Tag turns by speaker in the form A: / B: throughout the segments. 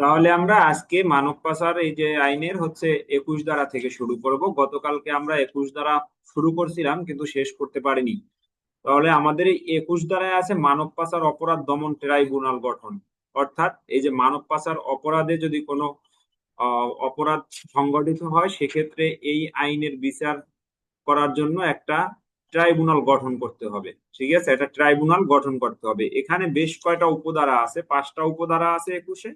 A: তাহলে আমরা আজকে মানব পাচার এই যে আইনের হচ্ছে একুশ ধারা থেকে শুরু করব। গতকালকে আমরা একুশ ধারা শুরু করছিলাম, কিন্তু শেষ করতে পারিনি। তাহলে আমাদের এই একুশ ধারায় আছে মানব পাচার অপরাধ দমন ট্রাইব্যুনাল গঠন। অর্থাৎ এই যে মানব পাচার অপরাধে যদি কোনো অপরাধ সংগঠিত হয়, সেক্ষেত্রে এই আইনের বিচার করার জন্য একটা ট্রাইব্যুনাল গঠন করতে হবে। ঠিক আছে? একটা ট্রাইব্যুনাল গঠন করতে হবে। এখানে বেশ কয়টা উপধারা আছে? পাঁচটা উপধারা আছে একুশে।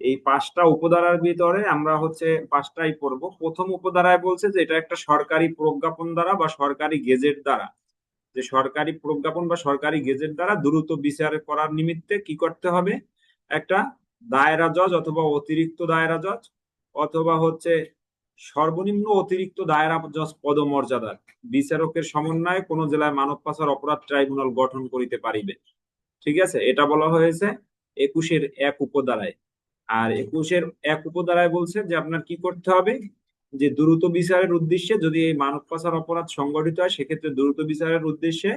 A: এই পাঁচটা উপধারার ভিতরে আমরা হচ্ছে পাঁচটাই পড়ব। প্রথম উপধারায় বলছে যে এটা একটা সরকারি প্রজ্ঞাপন দ্বারা বা সরকারি গেজেট দ্বারা। যে সরকারি প্রজ্ঞাপন বা সরকারি গেজেট দ্বারা দ্রুত বিচার করার নিমিত্তে কি করতে হবে? একটা দায়রা জজ অথবা অতিরিক্ত দায়রা জজ অথবা হচ্ছে সর্বনিম্ন অতিরিক্ত দায়রা জজ পদমর্যাদার বিচারকের সমন্বয়ে কোনো জেলায় মানব পাচার অপরাধ ট্রাইব্যুনাল গঠন করিতে পারিবে। ঠিক আছে? এটা বলা হয়েছে একুশের এক উপধারায়। আর একুশের এক উপধারায় বলছে যে আপনার কি করতে হবে? যে দ্রুত বিচারের উদ্দেশ্যে যদি এই মানব পাচার অপরাধ সংগঠিত হয়, সেক্ষেত্রে দ্রুত বিচারের উদ্দেশ্যে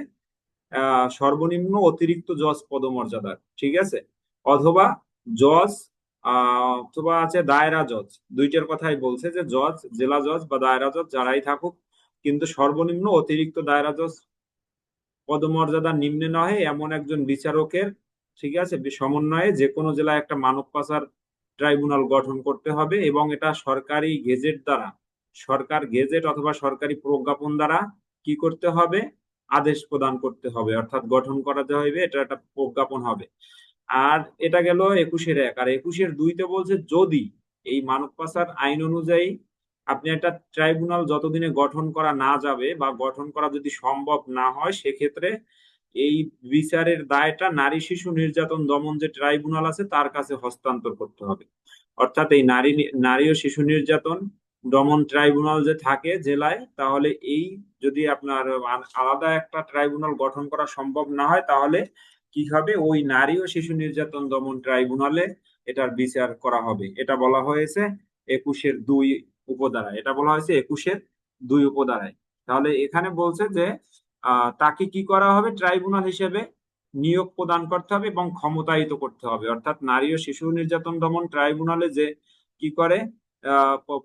A: সর্বনিম্ন অতিরিক্ত জজ পদমর্যাদার, ঠিক আছে? অথবা জজ অথবা আছে দায়রা জজ। দুইটার কথাই বলছে যে জজ, জেলা জজ বা দায়রা জজ যারাই থাকুক, কিন্তু সর্বনিম্ন অতিরিক্ত দায়রা জজ পদমর্যাদা নিম্নে নহে এমন একজন বিচারকের, ঠিক আছে, সমন্বয়ে যে কোনো জেলায় একটা মানব পাচার ট্রাইব্যুনাল গঠন করতে হবে এবং এটা সরকারি গেজেট দ্বারা, সরকার গেজেট অথবা সরকারি প্রজ্ঞাপন দ্বারা কি করতে হবে? আদেশ প্রদান করতে হবে, অর্থাৎ গঠন করা হবে, এটা একটা প্রজ্ঞাপন হবে। আর এটা গেল একুশের এক, আর একুশের দুইতে বলছে যদি এই মানব পাচার আইন অনুযায়ী আপনি একটা ট্রাইব্যুনাল যতদিনে গঠন করা না যাবে বা গঠন করা যদি সম্ভব না হয়, সেক্ষেত্রে এই বিচারের দায়টা নারী শিশু নির্যাতন দমন যে ট্রাইব্যুনাল আছে, তার কাছে হস্তান্তর করতে হবে। অর্থাৎ এই নারী নারী ও শিশু নির্যাতন দমন ট্রাইব্যুনাল যে থাকে জেলায়, তাহলে এই যদি আপনার আলাদা একটা ট্রাইব্যুনাল গঠন করা সম্ভব না হয়, তাহলে কি হবে? ওই নারী ও শিশু নির্যাতন দমন ট্রাইব্যুনালে এটার বিচার করা হবে। এটা বলা হয়েছে একুশের দুই উপধারায়। এটা বলা হয়েছে একুশের দুই উপধারায়। তাহলে এখানে বলছে যে তাকে কি করা হবে? ট্রাইব্যুনাল হিসেবে নিয়োগ প্রদান করতে হবে এবং ক্ষমতায়িত করতে হবে। অর্থাৎ নারী ও শিশু নির্যাতন দমন ট্রাইব্যুনালে যে কি করে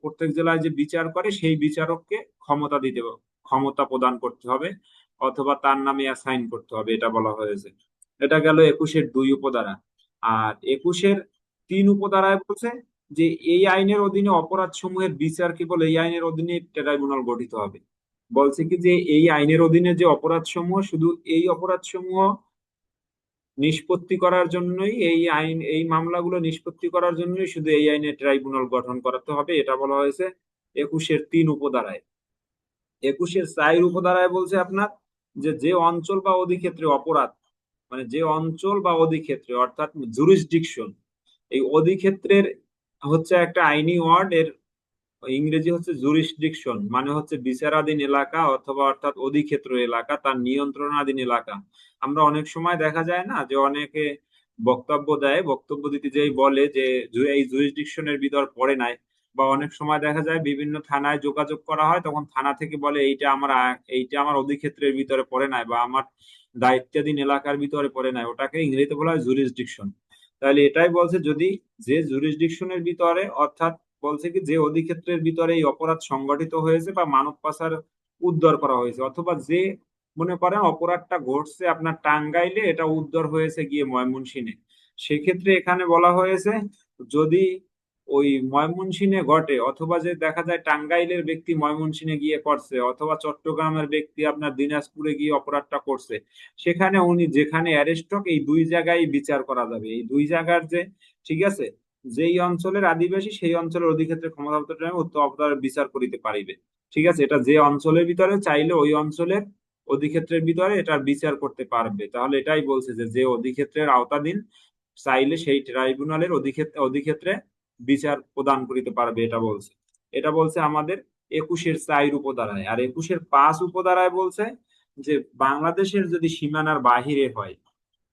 A: প্রত্যেক জেলায় যে বিচার করে, সেই বিচারককে ক্ষমতা দিতে ক্ষমতা প্রদান করতে হবে অথবা তার নামে অ্যাসাইন করতে হবে, এটা বলা হয়েছে। এটা গেল একুশের দুই উপধারা। আর একুশের তিন উপধারায় বলছে যে, এই আইনের অধীনে অপরাধ সমূহের বিচার কেবল এই আইনের অধীনে ট্রাইব্যুনাল গঠিত হবে। বলছে কি যে এই আইনের অধীনে যে অপরাধ সমূহ শুধু এই অপরাধ সমূহ নিষ্পত্তি করার জন্যই, এই আইন, এই মামলাগুলো নিষ্পত্তি করার জন্যই শুধু এই আইনে ট্রাইব্যুনাল গঠন করাতে হবে। এটা বলা হয়েছে একুশের তিন উপধারায়। একুশের চার উপধারায় বলছে আপনার যে যে অঞ্চল বা অধিক্ষেত্রে অপরাধ মানে যে অঞ্চল বা অধিক্ষেত্রে, অর্থাৎ জুরিসডিকশন এই অধিক্ষেত্রের হচ্ছে একটা আইনি ওয়ার্ড, এর ইংরেজি হচ্ছে জুরিসডিকশন মানে হচ্ছে বিচারাধীন এলাকা অথবা অর্থাৎ অধিক্ষেত্র এলাকা, তার নিয়ন্ত্রণাধীন এলাকা। আমরা অনেক সময় দেখা যায় না যে অনেকে বক্তব্য দেয়, বক্তব্য দিতে যেই বলে যে এই জুরিসডিকশনের ভিতর পড়ে নাই বা অনেক সময় দেখা যায় বিভিন্ন থানায় যোগাযোগ করা হয়, তখন থানা থেকে বলে এইটা আমার এইটা আমার অধিক্ষেত্রের ভিতরে পড়ে নাই বা আমার দায়িত্বাধীন এলাকার ভিতরে পড়ে নাই। ওটাকে ইংরেজিতে বলা হয় জুরিসডিকশন তাহলে এটাই বলছে যদি যে জুরিসডিকশনের ভিতরে অর্থাৎ বলছে কি যে অধিক্ষেত্রের ভিতরে এই অপরাধ সংগঠিত হয়েছে বা মানব পাচার উদ্ধার করা হয়েছে, অথবা যে মনে করেন অপরাধটা ঘটছে আপনার টাঙ্গাইলে এটা উদ্ধার হয়েছে গিয়ে ময়মনসিংহে। সেক্ষেত্রে এখানে বলা হয়েছে যদি ওই ময়মনসিংহে ঘটে, অথবা যে দেখা যায় টাঙ্গাইলের ব্যক্তি ময়মনসিংহে গিয়ে করছে অথবা চট্টগ্রামের ব্যক্তি আপনার দিনাজপুরে গিয়ে অপরাধটা করছে, সেখানে উনি যেখানে অ্যারেস্ট হোক, এই দুই জায়গায় বিচার করা যাবে। এই দুই জায়গার যে, ঠিক আছে? যেই অঞ্চলের আদিবাসী, সেই অঞ্চলের অধিক্ষেত্রে ক্ষমতা উত্তর অবতারের বিচার করিতে পারিবে। ঠিক আছে? এটা যে অঞ্চলের ভিতরে চাইলে ওই অঞ্চলের অধিক্ষেত্রের ভিতরে এটার বিচার করতে পারবে। তাহলে এটাই বলছে যে যে অধিক্ষেত্রের আওতাধীন চাইলে সেই ট্রাইব্যুনালের অধিক্ষেত্রে অধিক্ষেত্রে বিচার প্রদান করিতে পারবে এটা বলছে। এটা বলছে আমাদের একুশের চাইর উপধারায়। আর একুশের পাঁচ উপধারায় বলছে যে, বাংলাদেশের যদি সীমানার বাহিরে হয়,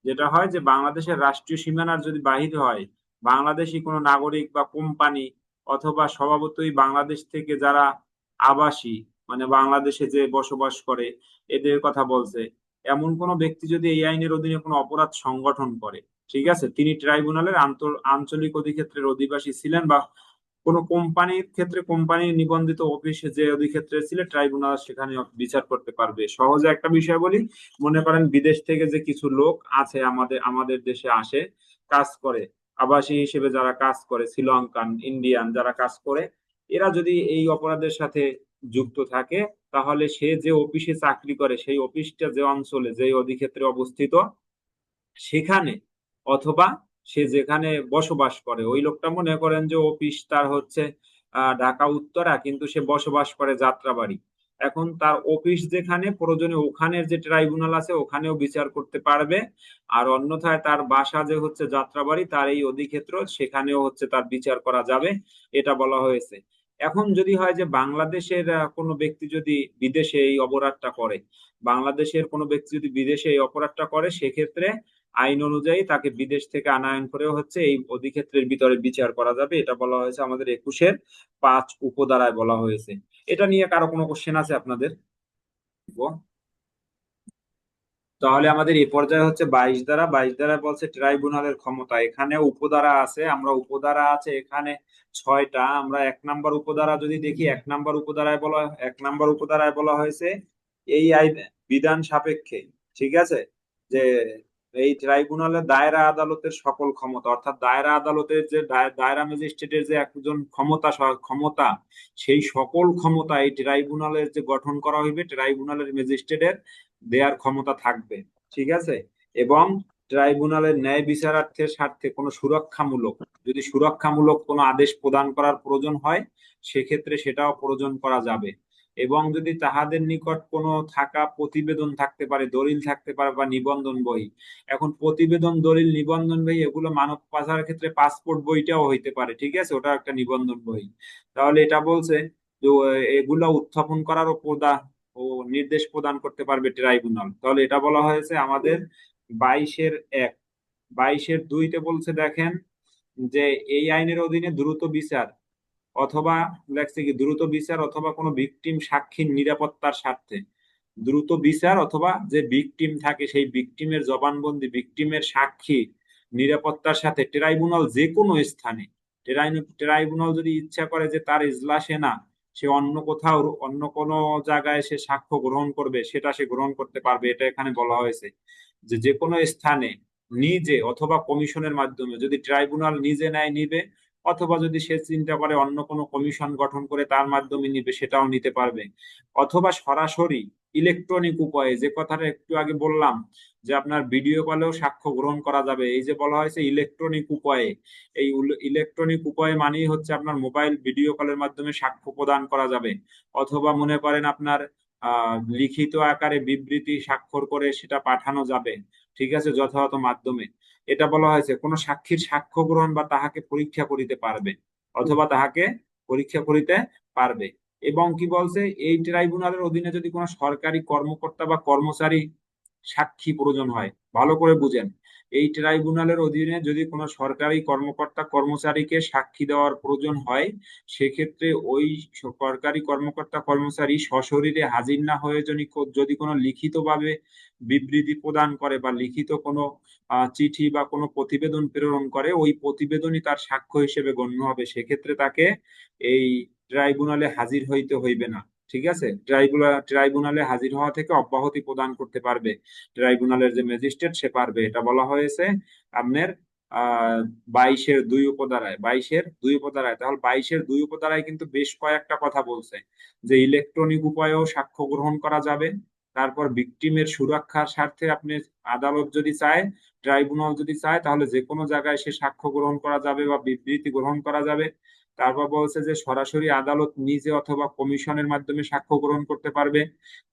A: যেটা হয় যে, বাংলাদেশের রাষ্ট্রীয় সীমানার যদি বাহিরে হয় বাংলাদেশি কোনো নাগরিক বা কোম্পানি অথবা স্বভাবতই বাংলাদেশ থেকে যারা আবাসী মানে বাংলাদেশে যে বসবাস করে, এদের কথা বলছে। এমন কোন ব্যক্তি যদি এই আইনের অধীনে কোনো অপরাধ সংগঠন করে, ঠিক আছে? তিনি ট্রাইব্যুনালের আঞ্চলিক অধিক্ষেত্রের অধিবাসী ছিলেন বা কোনো কোম্পানির ক্ষেত্রে কোম্পানির নিবন্ধিত অফিসে যে অধিক্ষেত্রে ছিল ট্রাইব্যুনাল সেখানে বিচার করতে পারবে। সহজে একটা বিষয় বলি, মনে করেন বিদেশ থেকে যে কিছু লোক আছে আমাদের আমাদের দেশে আসে, কাজ করে আবাসী হিসেবে যারা কাজ করে, শ্রীলঙ্কান, ইন্ডিয়ান যারা কাজ করে, এরা যদি এই অপরাধের সাথে যুক্ত থাকে, তাহলে সে যে অফিসে চাকরি করে, সেই অফিসটা যে অঞ্চলে, যে অধিক্ষেত্রে অবস্থিত, সেখানে অথবা সে যেখানে বসবাস করে, ওই লোকটা মনে করেন যে অফিস তার হচ্ছে ঢাকা উত্তরা কিন্তু সে বসবাস করে যাত্রাবাড়ি। এখন তার অফিস যেখানে, প্রয়োজনে ওখানের যে ট্রাইব্যুনাল আছে, ওখানেও বিচার করতে পারবে। আর অন্যথায় তার বাসা যে হচ্ছে যাত্রাবাড়ি, তার এই অধিক্ষেত্র, সেখানেও হচ্ছে তার বিচার করা যাবে, এটা বলা হয়েছে। এখন যদি হয় যে বাংলাদেশের কোনো ব্যক্তি যদি বিদেশে এই অপরাধটা করে, বাংলাদেশের কোনো ব্যক্তি যদি বিদেশে এই অপরাধটা করে, সেক্ষেত্রে আইন অনুযায়ী তাকে বিদেশ থেকে আনায়ন করেও হচ্ছে এই অধিক্ষেত্রের ভিতরে বিচার করা যাবে। এটা বলা হয়েছে আমাদের একুশের পাঁচ উপধারায় বলা হয়েছে। এটা নিয়ে কারও কোনো কোশ্চেন আছে আপনাদের? তাহলে আমাদের এই পর্যায়ে হচ্ছে বাইশ দ্বারা বাইশ দ্বারা বলছে, ট্রাইব্যুনালের ক্ষমতা। এখানে উপধারা আছে, আমরা উপধারা আছে, এখানে ছয়টা। আমরা এক নাম্বার উপধারা যদি দেখি, এক নাম্বার উপধারায় বলা, এক নাম্বার উপধারায় বলা হয়েছে, এই আইন বিধান সাপেক্ষে, ঠিক আছে? যে এই ট্রাইব্যুনালের দায়রা আদালতের সকল ক্ষমতা, অর্থাৎ দায়রা আদালতের যে দায়রা ম্যাজিস্ট্রেটের যে একজন ক্ষমতা ক্ষমতা, সেই সকল ক্ষমতা এই ট্রাইব্যুনালের যে গঠন করা হইবে, ট্রাইব্যুনালের ম্যাজিস্ট্রেটের দেয়ার ক্ষমতা থাকবে, ঠিক আছে? এবং ট্রাইব্যুনালের ন্যায় বিচারার্থের স্বার্থে কোনো সুরক্ষামূলক, যদি সুরক্ষামূলক কোনো আদেশ প্রদান করার প্রয়োজন হয়, সেক্ষেত্রে সেটাও প্রয়োজন করা যাবে। এবং যদি তাহাদের নিকট কোনো থাকা প্রতিবেদন থাকতে পারে, দলিল থাকতে পারে বা নিবন্ধন বই, এখন প্রতিবেদন, দলিল, নিবন্ধন বই এগুলো মানব পাচারের ক্ষেত্রে পাসপোর্ট বইটাও হইতে পারে, ঠিক আছে? ওটা একটা নিবন্ধন বই। তাহলে এটা বলছে যে এগুলো উত্থাপন করার প্রদা, ও, নির্দেশ প্রদান করতে পারবে ট্রাইব্যুনাল। তাহলে এটা বলা হয়েছে আমাদের বাইশের এক। বাইশের দুইতে বলছে দেখেন যে, এই আইনের অধীনে দ্রুত বিচার অথবা লেখছে কি, দ্রুত বিচার অথবা কোনো ভিকটিম সাক্ষীর নিরাপত্তার স্বার্থে। দ্রুত বিচার অথবা যে ভিকটিম থাকে, সেই ভিকটিমের জবানবন্দি ভিকটিমের সাক্ষী নিরাপত্তার সাথে ট্রাইব্যুনাল যে কোনো স্থানে ট্রাইব্যুনাল যদি ইচ্ছা করে যে তার ইজলাসে না, সে অন্য কোথাও, অন্য কোনো জায়গায় সে সাক্ষ্য গ্রহণ করবে, সেটা সে গ্রহণ করতে পারবে, এটা এখানে বলা হয়েছে। যে যে কোনো স্থানে নিজে অথবা কমিশনের মাধ্যমে যদি ট্রাইব্যুনাল নিজে নেয় নিবে অথবা যদি সে চিন্তা করে অন্য কোনো কমিশন গঠন করে তার মাধ্যমে নিবে, সেটাও নিতে পারবে। অথবা সরাসরি ইলেকট্রনিক উপায়ে, যে কথাটা একটু আগে বললাম, যে আপনার ভিডিও কলেও সাক্ষ্য গ্রহণ করা যাবে। এই যে বলা হয়েছে ইলেকট্রনিক উপায়ে, এই ইলেকট্রনিক উপায়ে মানেই হচ্ছে আপনার মোবাইল ভিডিও কলের মাধ্যমে সাক্ষ্য প্রদান করা যাবে। অথবা মনে করেন আপনার লিখিত আকারে বিবৃতি স্বাক্ষর করে সেটা পাঠানো যাবে, ঠিক আছে, যথাযথ মাধ্যমে। এটা বলা হয়েছে, কোন সাক্ষীর সাক্ষ্য গ্রহণ বা তাহাকে পরীক্ষা করিতে পারবে, অথবা তাহাকে পরীক্ষা করিতে পারবে। এবং কি বলছে, এই ট্রাইব্যুনালের অধীনে যদি কোনো সরকারি কর্মকর্তা বা কর্মচারী সাক্ষী প্রয়োজন হয়, ভালো করে বুঝেন। এই ট্রাইব্যুনালের অধীনে যদি কোনো সরকারি কর্মকর্তা কর্মচারীকে সাক্ষী দেওয়ার প্রয়োজন হয়, সেক্ষেত্রে ওই সরকারি কর্মকর্তা কর্মচারী সশরীরে হাজির না হয়ে যদি কোনো লিখিতভাবে বিবৃতি প্রদান করে বা লিখিত কোনো চিঠি বা কোনো প্রতিবেদন প্রেরণ করে, ওই প্রতিবেদনই তার সাক্ষ্য হিসেবে গণ্য হবে, সেক্ষেত্রে তাকে এই ট্রাইব্যুনালে হাজির হইতে হইবে না। ঠিক আছে? ট্রাইব্যুনাল ট্রাইব্যুনালে হাজির হওয়া থেকে অব্যাহতি প্রদান করতে পারবে। ট্রাইব্যুনালের যে ম্যাজিস্ট্রেট সে পারবে। এটা বলা হয়েছে আপনার বাইশের দুই উপধারায়। বাইশের দুই উপধারায়। তাহলে বাইশের দুই উপধারায় কিন্তু বেশ কয়েকটা কথা বলছে। যে ইলেকট্রনিক উপায়েও সাক্ষ্য গ্রহণ করা যাবে। তারপর ভিকটিমের সুরক্ষার স্বার্থে আপনি আদালত যদি চায় ট্রাইব্যুনাল যদি চায়, তাহলে যে কোনো জায়গায় সে সাক্ষ্য গ্রহণ করা যাবে বা বিবৃতি গ্রহণ করা যাবে। তারপর বলছে যে সরাসরি আদালত নিজে অথবা কমিশনের মাধ্যমে সাক্ষ্য গ্রহণ করতে পারবে।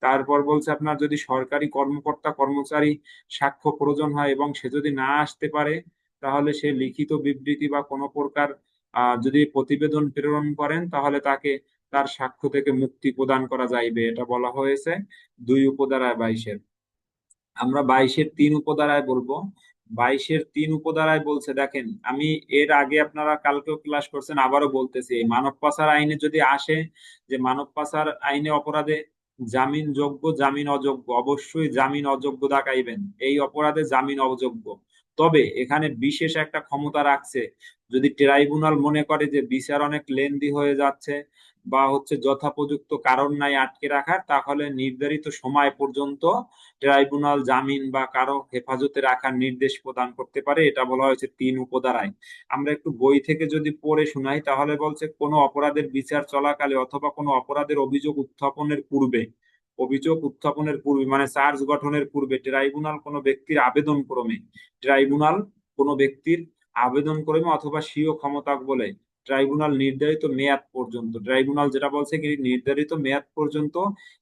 A: তারপর বলছে আপনার যদি সরকারি কর্মকর্তা, কর্মচারী সাক্ষ্য প্রয়োজন হয় এবং সে যদি না আসতে পারে, তাহলে সে লিখিত বিবৃতি বা কোনো প্রকার যদি প্রতিবেদন প্রেরণ করেন, তাহলে তাকে তার সাক্ষ্য থেকে মুক্তি প্রদান করা যাইবে, এটা বলা হয়েছে দুই উপধারায় বাইশের। আমরা বাইশের তিন উপধারায় বলব। বাইশের তিন উপধারায় বলছে, দেখেন, আমি এর আগে আপনারা কালকেও ক্লাস করছেন, আবারও বলতেছি মানব পাচার আইনে যদি আসে, যে মানব পাচার আইনে অপরাধে জামিন যোগ্য, জামিন অযোগ্য, অবশ্যই জামিন অযোগ্য দেখাইবেন। এই অপরাধে জামিন অযোগ্য। তবে এখানে বিশেষ একটা ক্ষমতা রাখছে। যদি ট্রাইব্যুনাল মনে করে যে বিচার অনেক লেন্দি হয়ে যাচ্ছে বা হচ্ছে যথাপযুক্ত কারণ নাই আটকে রাখার, তাহলে নির্ধারিত সময় পর্যন্ত ট্রাইব্যুনাল জামিন বা কারও হেফাজতে রাখার নির্দেশ প্রদান করতে পারে। এটা বলা হয়েছে তিন উপধারায়। আমরা একটু বই থেকে যদি পড়ে শোনাই, তাহলে বলছে কোনো অপরাধের বিচার চলাকালে অথবা কোনো অপরাধের অভিযোগ উত্থাপনের পূর্বে, অভিযোগ উত্থাপনের পূর্বে মানে চার্জ গঠনের পূর্বে ট্রাইব্যুনাল কোনো ব্যক্তির আবেদন ক্রমে, ট্রাইব্যুনাল কোনো ব্যক্তির আবেদন ক্রমে অথবা স্বীয় ক্ষমতা বলে ট্রাইব্যুনাল নির্ধারিত মেয়াদ পর্যন্ত, ট্রাইব্যুনাল যেটা বলছে কি নির্ধারিত মেয়াদ পর্যন্ত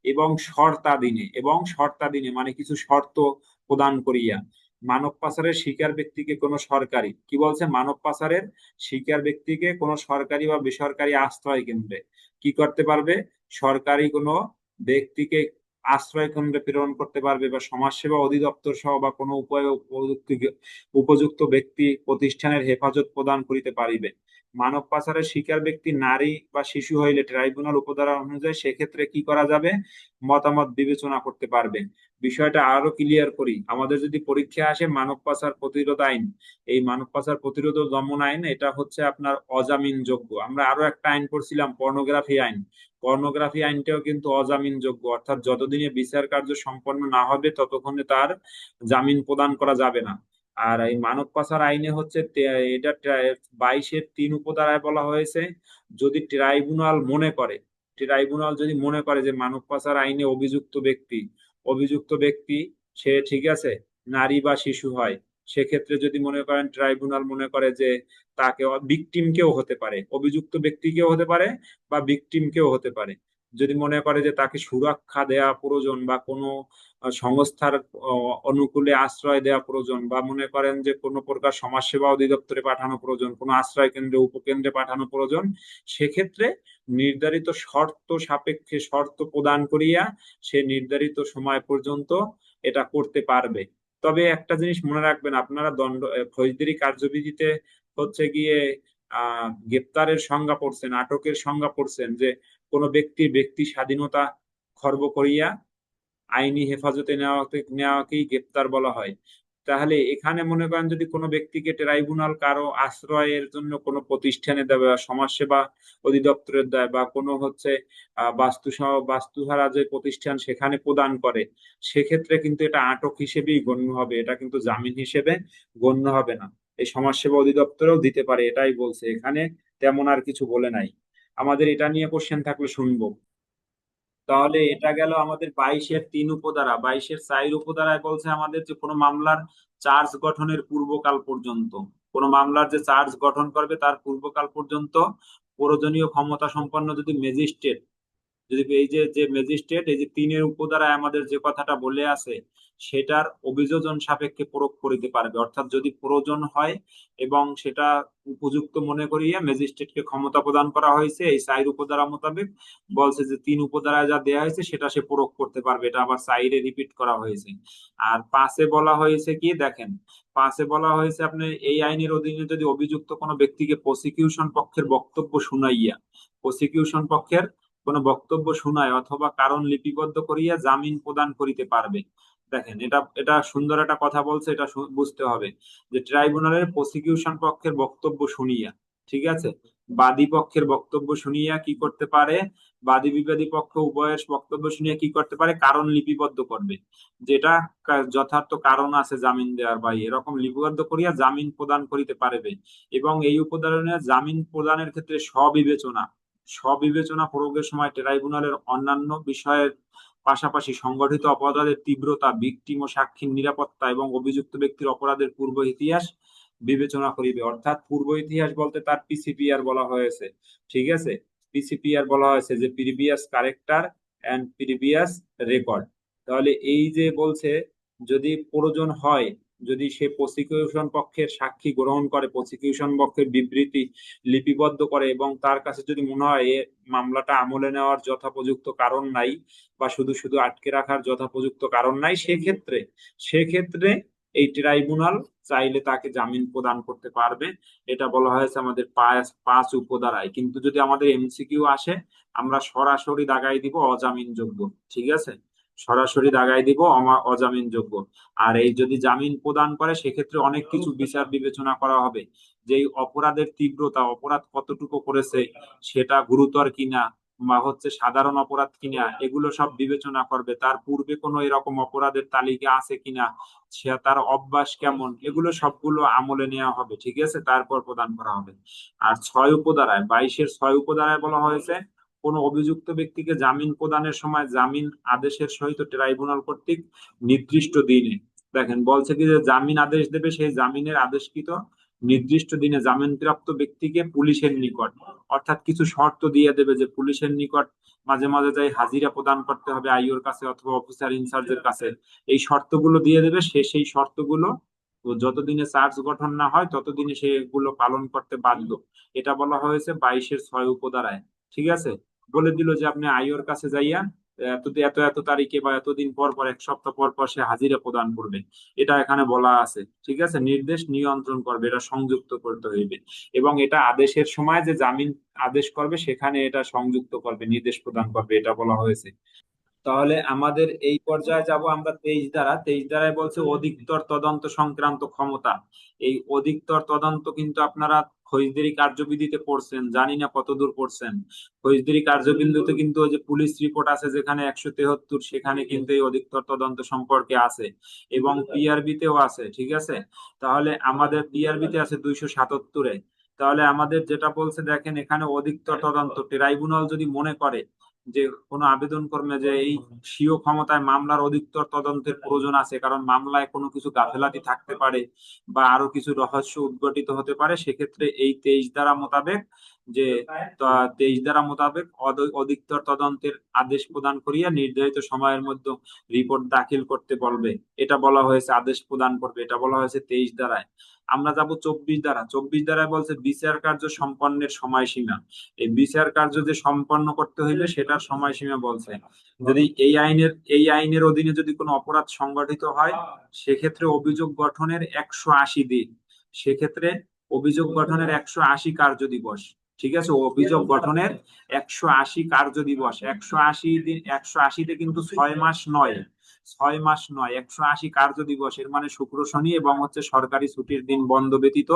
A: এবং শর্তাধীনে এবং শর্তাধীনে মানে কিছু শর্ত প্রদান করিয়া। মানব পাচারের শিকার ব্যক্তিকে কোনো সরকারি, কি বলছে? মানব পাচারের শিকার ব্যক্তিকে কোনো সরকারি বা বেসরকারি আশ্রয় কেন্দ্রে কি করতে পারবে? সরকারি কোনো ব্যক্তিকে আশ্রয় কেন্দ্রে প্রেরণ করতে পারবে বা সমাজসেবা অধিদপ্তর সহ বা কোনো উপায় উপযুক্ত উপযুক্ত ব্যক্তি প্রতিষ্ঠানের হেফাজত প্রদান করিতে পারিবে। মানব পাচারের শিকার ব্যক্তি নারী বা শিশু হইলে ট্রাইব্যুনাল উপধারা অনুযায়ী সেক্ষেত্রে কি করা যাবে? মতামত বিবেচনা করতে পারবে। বিষয়টা আরও ক্লিয়ার করি। আমাদের যদি পরীক্ষা আসে মানব পাচার প্রতিরোধ আইন, এই মানব পাচার প্রতিরোধ দমন আইন, এটা হচ্ছে আপনার অজামিনযোগ্য। আমরা আরও একটা আইন পড়ছিলাম, পর্নোগ্রাফি আইন। পর্নোগ্রাফি আইনটাও কিন্তু অজামিনযোগ্য, অর্থাৎ যতদিনে বিচার কার্য সম্পন্ন না হবে, ততক্ষণে তার জামিন প্রদান করা যাবে না। আর এই মানব পাচার আইনে হচ্ছে এটা বাইশের তিন উপধারায় বলা হয়েছে, যদি ট্রাইব্যুনাল মনে করে, ট্রাইব্যুনাল যদি মনে করে যে মানব পাচার আইনে অভিযুক্ত ব্যক্তি অভিযুক্ত ব্যক্তি, সে ঠিক আছে, নারী বা শিশু হয়, সেক্ষেত্রে যদি মনে করেন ট্রাইব্যুনাল মনে করে যে তাকে ভিকটিম কেও হতে পারে, অভিযুক্ত ব্যক্তি কেও হতে পারে বা ভিকটিম কেও হতে পারে। যদি মনে করে যে তাকে সুরক্ষা দেয়া প্রয়োজন বা কোনো সংস্থার অনুকূলে আশ্রয় দেওয়া প্রয়োজন বা মনে করেন যে কোনো প্রকার সমাজসেবা অধিদপ্তরে পাঠানো প্রয়োজন, কোনো আশ্রয় কেন্দ্রে, উপকেন্দ্রে পাঠানো প্রয়োজন, সেক্ষেত্রে নির্ধারিত শর্ত সাপেক্ষে শর্ত প্রদান করিয়া সে নির্ধারিত সময় পর্যন্ত এটা করতে পারবে। তবে একটা জিনিস মনে রাখবেন, আপনারা দণ্ড ফৌজদারি কার্যবিধিতে হচ্ছে গিয়ে আহ গ্রেপ্তারের সংজ্ঞা পড়ছেন, আটকের সংজ্ঞা পড়ছেন যে কোনো ব্যক্তির ব্যক্তি স্বাধীনতা খর্ব করিয়া আইনি হেফাজতে নেওয়াকে নেওয়াকেই গ্রেপ্তার বলা হয়। তাহলে এখানে মনে করেন যদি কোনো ব্যক্তিকে ট্রাইব্যুনাল কারও আশ্রয়ের জন্য কোনো প্রতিষ্ঠানে দেবে বা সমাজসেবা অধিদপ্তরের দেয় বা কোনো হচ্ছে বাস্তু বাস্তুহারা যে প্রতিষ্ঠান সেখানে প্রদান করে, সেক্ষেত্রে কিন্তু এটা আটক হিসেবেই গণ্য হবে। এটা কিন্তু জামিন হিসেবে গণ্য হবে না। এই সমাজসেবা অধিদপ্তরেও দিতে পারে, এটাই বলছে। এখানে তেমন আর কিছু বলে নাই। আমাদের এটা নিয়ে কোশ্চেন থাকলে শুনব। তাহলে এটা গেল আমাদের বাইশের তিন উপধারা। বাইশের চার উপধারায় বলছে আমাদের যে কোনো মামলার চার্জ গঠনের পূর্বকাল পর্যন্ত। কোনো মামলার যে চার্জ গঠন করবে তার পূর্বকাল পর্যন্ত প্রয়োজনীয় ক্ষমতা সম্পন্ন যদি ম্যাজিস্ট্রেট যদি এই যে যে ম্যাজিস্ট্রেট এই যে তিনের উপধারায় আমাদের যে কথাটা বলে আছে সেটার অভিযোজন সাপেক্ষে প্রয়োগ করিতে পারবে। অর্থাৎ যদি প্রয়োজন হয় এবং সেটা উপযুক্ত মনে করিয়া ম্যাজিস্ট্রেটকে ক্ষমতা প্রদান করা হয়েছে, এই সাইর উপধারা মোতাবেক বলছে যে, তিন উপধারায় যা দেয়া হয়েছে, সেটা সে প্রয়োগ করতে পারবে। এটা আবার সাইরে রিপিট করা হয়েছে। আর পাঁচে বলা হয়েছে কি, দেখেন পাঁচে বলা হয়েছে আপনি এই আইনের অধীনে যদি অভিযুক্ত কোনো ব্যক্তিকে প্রসিকিউশন পক্ষের বক্তব্য শুনাইয়া প্রসিকিউশন পক্ষের কোনো বক্তব্য শুনায় অথবা কারণ লিপিবদ্ধ করিয়া জামিন প্রদান করিতে পারবে। দেখেন, এটা এটা সুন্দর একটা কথা বলছে, এটা বুঝতে হবে যে ট্রাইব্যুনালের প্রসিকিউশন পক্ষের বক্তব্য শুনিয়া, ঠিক আছে? বাদী পক্ষের বক্তব্য শুনিয়া কি করতে পারে? বাদী বিবাদী পক্ষ উভয়ের বক্তব্য শুনিয়া কি করতে পারে? কারণ লিপিবদ্ধ করবে। যেটা যথার্থ কারণ আছে জামিন দেওয়ার বা এরকম লিপিবদ্ধ করিয়া জামিন প্রদান করিতে পারবে এবং এই উপদারণে জামিন প্রদানের ক্ষেত্রে স্ববিবেচনা স্ববিবেচনা প্রয়োগের সময় ট্রাইব্যুনালের অন্যান্য বিষয়ের পাশাপাশি সংগঠিত অপরাধের তীব্রতা, ভিকটিম ও সাক্ষীর নিরাপত্তা এবং অভিযুক্ত ব্যক্তির অপরাধের পূর্ব ইতিহাস বিবেচনা করিবে। অর্থাৎ পূর্ব ইতিহাস বলতে তার পিসিপিআর বলা হয়েছে। ঠিক আছে? পিসিপিআর বলা হয়েছে যে previous character and previous record. তাহলে এই যে বলছে, যদি প্রয়োজন হয় যদি সে প্রসিকিউশন পক্ষের সাক্ষী গ্রহণ করে প্রসিকিউশন পক্ষের বিবৃতি লিপিবদ্ধ করে এবং তার কাছে যদি মনে হয় এ মামলাটা আমলে নেওয়ার যথোপযুক্ত কারণ নাই বা শুধু শুধু আটকে রাখার যথোপযুক্ত কারণ নাই সেক্ষেত্রে সেক্ষেত্রে এই ট্রাইব্যুনাল চাইলে তাকে জামিন প্রদান করতে পারবে। এটা বলা হয়েছে আমাদের পাঁচ পাঁচ উপধারায়। কিন্তু যদি আমাদের এমসিকিউ আসে আমরা সরাসরি দাগাই দিব অজামিনযোগ্য। ঠিক আছে? সরাসরি দাগাই দিব অজামিনযোগ্য। আর এই যদি জামিন প্রদান করে, সেক্ষেত্রে অনেক কিছু বিচার বিবেচনা করা হবে। যে অপরাধের তীব্রতা, অপরাধ কতটুকু করেছে, সেটা গুরুতর কিনা, বা হচ্ছে সাধারণ অপরাধ কিনা, এগুলো সব বিবেচনা করবে। তার পূর্বে কোনো এরকম অপরাধের তালিকা আছে কিনা, সে, তার অভ্যাস কেমন, এগুলো সবগুলো আমলে নেওয়া হবে, ঠিক আছে? তারপর প্রদান করা হবে। আর ছয় উপধারায়, বাইশের ছয় উপধারায় বলা হয়েছে কোন অভিযুক্ত ব্যক্তিকে জামিন প্রদানের সময় জামিন আদেশের সহিত ট্রাইব্যুনাল কর্তৃক নির্দিষ্ট দিনে, দেখেন, বলছে কি যে জামিন আদেশ দেবে, সেই জামিনের আদেশকৃত নির্দিষ্ট দিনে জামিনপ্রাপ্ত ব্যক্তিকে পুলিশের নিকট, অর্থাৎ কিছু শর্ত দিয়ে দেবে যে পুলিশের নিকট মাঝে মাঝে যাই হাজিরা প্রদান করতে হবে আইওর কাছে অথবা অফিসার ইনচার্জের কাছে। এই শর্তগুলো দিয়ে দেবে, সে সেই শর্তগুলো যতদিনে চার্জ গঠন না হয়, ততদিনে সেগুলো পালন করতে বাধ্য। এটা বলা হয়েছে বাইশের ছয় উপধারায়, ঠিক আছে? বলে দিল যে আপনি আইওর কাছে যাইয়া, এত এত এত তারিখে বা এতদিন পর পর, এক সপ্তাহ পর পর সে হাজিরা প্রদান করবে। এটা এখানে বলা আছে, ঠিক আছে? নির্দেশ নিয়ন্ত্রণ করবে, এটা সংযুক্ত করতে হইবে। এবং এটা আদেশের সময় যে জামিন আদেশ করবে, সেখানে এটা সংযুক্ত করবে, নির্দেশ প্রদান করবে, এটা বলা হয়েছে। তাহলে আমাদের এই পর্যায়ে যাব আমরা তেইশ দ্বারা। তেইশ দ্বারায় বলছে অধিকতর তদন্ত সংক্রান্ত ক্ষমতা। এই অধিকতর তদন্ত কিন্তু আপনারা ফৌজদারি কার্যবিধিতে পড়ছেন, জানি না কতদূর পড়ছেন। ফৌজদারি কার্যবিন্দুতে কিন্তু ওই যে পুলিশ রিপোর্ট আছে যেখানে একশো তেহত্তর, সেখানে কিন্তু এই অধিকতর তদন্ত সম্পর্কে আছে এবং পিআরবি তেও আছে, ঠিক আছে? তাহলে আমাদের পিআরবি তে আছে দুইশো সাতাত্তরে। তাহলে আমাদের যেটা বলছে, দেখেন এখানে অধিকতর তদন্ত। ট্রাইব্যুনাল যদি মনে করে যে কোনো আবেদন কর্মে যে এই স্বীয় ক্ষমতায় মামলার অধিকতর তদন্তের প্রয়োজন আছে কারণ মামলায় কোনো কিছু গাফেলাতি থাকতে পারে বা আরও কিছু রহস্য উদ্ঘটিত হতে পারে সেক্ষেত্রে এই তেইশ ধারা মোতাবেক যে তেইশ ধারা মোতাবেক অধিকতর তদন্তের আদেশ প্রদান করিয়া নির্ধারিত সময়ের মধ্যে রিপোর্ট দাখিল করতে বলবে। এটা বলা হয়েছে আদেশ প্রদান করবে। এটা বলা হয়েছে তেইশ ধারায় আমরা যাব চব্বিশ দ্বারা। চব্বিশ দ্বারায় বলছে বিচার কার্য সম্পন্নের সময়সীমা। এই বিচার কার্য যে সম্পন্ন করতে হইলে সেটার সময়সীমা বলছে। যদি এই আইনের এই আইনের অধীনে যদি কোনো অপরাধ সংগঠিত হয়, সেক্ষেত্রে অভিযোগ গঠনের একশো আশি দিন। সেক্ষেত্রে অভিযোগ গঠনের একশো আশি কার্য দিবস। ঠিক আছে? অভিযোগ গঠনের একশো আশি কার্য দিবস একশো আশি দিন একশো আশিতে কিন্তু ছয় মাস নয়। ছয় মাস নয়। একশো আশি কার্য দিবস এর মানে শুক্র শনি এবং হচ্ছে সরকারি ছুটির দিন বন্ধ ব্যতীত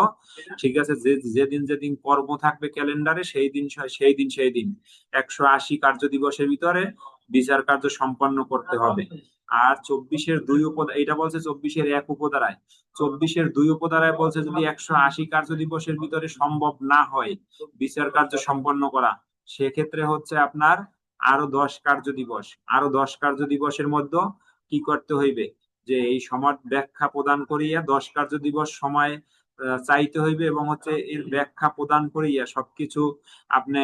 A: ঠিক আছে? যে যেদিন যেদিন কর্ম থাকবে ক্যালেন্ডারে সেই দিন সেই দিন সেই দিন। একশো আশি কার্য দিবসের ভিতরে বিচার কার্য সম্পন্ন করতে হবে। আর চব্বিশের দুই উপধারা এটা বলছে চব্বিশের এক উপধারায়। চব্বিশের দুই উপধারায় বলছে যদি একশো আশি কার্য দিবসের ভিতরে সম্ভব না হয় বিচার কার্য সম্পন্ন করা, সেক্ষেত্রে হচ্ছে আপনার আরও দশ কার্য দিবস আরও দশ কার্য দিবসের মধ্যে কি করতে হইবে? যে এই সময় ব্যাখ্যা প্রদান করিয়া দশ কার্য দিবস সময় চাইতে হইবে এবং হচ্ছে এর ব্যাখ্যা প্রদান করিয়া সবকিছু আপনি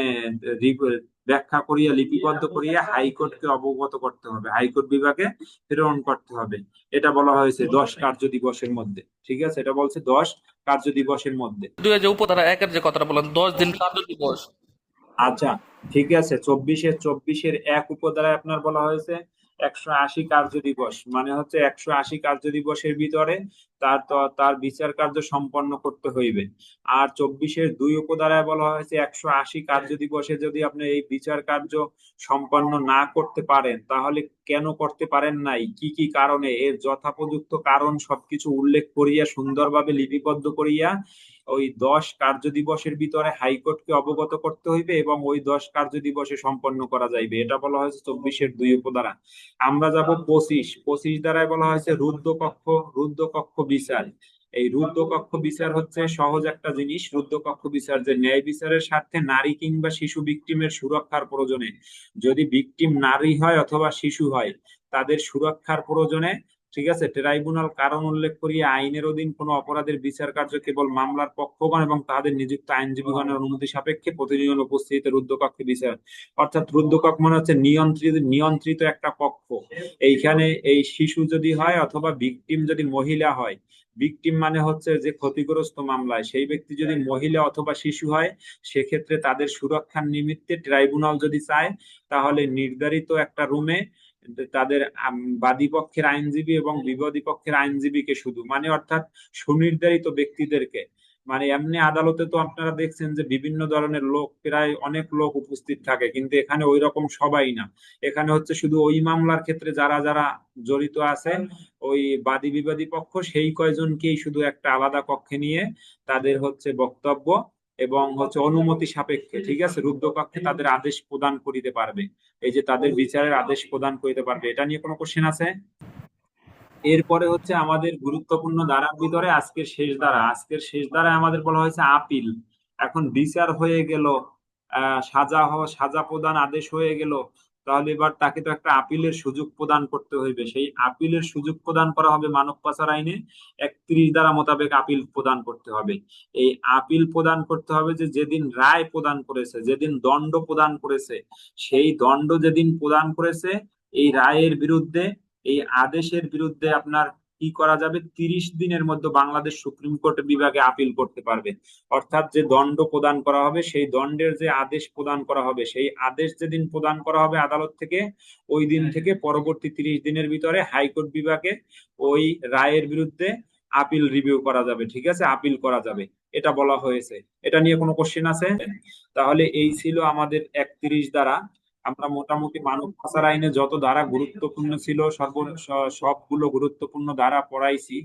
A: ব্যাখ্যা করিয়া লিপিবদ্ধ করিয়া হাইকোর্টকে অবগত করতে হবে। হাইকোর্ট বিভাগে প্রেরণ করতে হবে। এটা বলা হয়েছে দশ কার্য দিবসের মধ্যে। ঠিক আছে? এটা বলছে দশ কার্য দিবসের মধ্যে।
B: দুই যে উপধারা একের যে কথাটা বললাম দশ দিন কার্য দিবস।
A: আচ্ছা ঠিক আছে। চব্বিশের চব্বিশের এক উপধারায় আপনার বলা হয়েছে একশো আশি কার্য দিবস। মানে হচ্ছে একশো আশি কার্য দিবসের ভিতরে তার তার বিচার কার্য সম্পন্ন করতে হইবে। আর চব্বিশের দুই উপধারায় বলা হয়েছে, একশো আশি কার্য দিবসে যদি আপনি এই বিচার কার্য সম্পন্ন না করতে পারেন, তাহলে কেন করতে পারেন নাই? কি কি কারণে? এর যথাপযুক্ত কারণ সবকিছু উল্লেখ করিয়া, সুন্দরভাবে লিপিবদ্ধ করিয়া ওই দশ কার্য দিবসের ভিতরে হাইকোর্টকে অবগত করতে হইবে এবং ওই দশ কার্য দিবসে সম্পন্ন করা যাইবে। এটা বলা হয়েছে চব্বিশের দুই উপধারা। আমরা যাব পঁচিশ। পঁচিশ দ্বারায় বলা হয়েছে রুদ্রকক্ষ রুদ্রকক্ষ বিচার। এই রুদ্রকক্ষ বিচার হচ্ছে সহজ একটা জিনিস। রুদ্রকক্ষ বিচার যে ন্যায় বিচারের স্বার্থে নারী কিংবা শিশু ভিকটিমের সুরক্ষার প্রয়োজনে যদি ভিকটিম নারী হয় অথবা শিশু হয়, তাদের সুরক্ষার প্রয়োজনে ঠিক আছে? ট্রাইব্যুনাল কারণ উল্লেখ করিয়া আইনের অধীন কোনো অপরাধের বিচার কার্য কেবল মামলার পক্ষগণ এবং তাদের নিযুক্ত আইনজীবীগণের অনুমতি সাপেক্ষে প্রতিনিয়ত উপস্থিত রুদ্রকক্ষে বিচার। অর্থাৎ রুদ্রকক্ষ মানে হচ্ছে নিয়ন্ত্রিত নিয়ন্ত্রিত একটা কক্ষ। এইখানে এই শিশু যদি হয় অথবা ভিকটিম যদি মহিলা হয় ভিকটিম মানে হচ্ছে যে ক্ষতিগ্রস্ত মামলায় সেই ব্যক্তি যদি মহিলা অথবা শিশু হয় সেক্ষেত্রে তাদের সুরক্ষার নিমিত্তে ট্রাইব্যুনাল যদি চায় তাহলে নির্ধারিত একটা রুমে তাদের বাদী পক্ষের আইনজীবী এবং বিবাদী পক্ষের আইনজীবীকে শুধু মানে অর্থাৎ সুনির্ধারিত ব্যক্তিদেরকে। মানে এমনি আদালতে তো আপনারা দেখছেন যে বিভিন্ন ধরনের লোক, প্রায় অনেক লোক উপস্থিত থাকে, কিন্তু এখানে ওই রকম সবাই না। এখানে হচ্ছে শুধু ওই মামলার ক্ষেত্রে যারা যারা জড়িত আছে ওই বাদী বিবাদী পক্ষ, সেই কয়জনকেই শুধু একটা আলাদা কক্ষে নিয়ে তাদের হচ্ছে বক্তব্য এবং হচ্ছে অনুমতি সাপেক্ষে, ঠিক আছে? রুদ্রপক্ষে তাদের আদেশ প্রদান করিতে পারবে। এই যে তাদের বিচারের আদেশ প্রদান করিতে পারবে, এটা নিয়ে কোনো কোশ্চেন আছে? এরপরে হচ্ছে আমাদের গুরুত্বপূর্ণ ধারার ভিতরে আজকের শেষ ধারা। আজকের শেষ ধারায় আমাদের বলা হয়েছে আপিল। এখন বিচার হয়ে গেল সাজা হওয়া, সাজা প্রদান আদেশ হয়ে গেল। তাহলে এবার তাকে তো একটা আপিলের সুযোগ প্রদান করতে হইবে। সেই আপিলের সুযোগ প্রদান করা হবে মানব পাচার আইনে। একত্রিশ দ্বারা মোতাবেক আপিল প্রদান করতে হবে। এই আপিল প্রদান করতে হবে যে যেদিন রায় প্রদান করেছে, যেদিন দণ্ড প্রদান করেছে, সেই দণ্ড যেদিন প্রদান করেছে, এই রায়ের বিরুদ্ধে, এই আদেশের বিরুদ্ধে আপনার কি করা যাবে? তিরিশ দিনের মধ্যে বাংলাদেশ সুপ্রিম কোর্ট বিভাগে আপিল করতে পারবে। অর্থাৎ যে দণ্ড প্রদান করা হবে সেই দণ্ডের যে আদেশ প্রদান করা হবে সেই আদেশ যেদিন প্রদান করা হবে আদালত থেকে ওই দিন থেকে পরবর্তী তিরিশ দিনের ভিতরে হাইকোর্ট বিভাগে ওই রায়ের বিরুদ্ধে আপিল রিভিউ করা যাবে ঠিক আছে? আপিল করা যাবে। এটা বলা হয়েছে। এটা নিয়ে কোনো কোশ্চেন আছে? তাহলে এই ছিল আমাদের একত্রিশ দ্বারা আমরা মোটামুটি মানব পাচার আইনে যত ধারা গুরুত্বপূর্ণ ছিল সবগুলো গুরুত্বপূর্ণ ধারা পড়াইছি।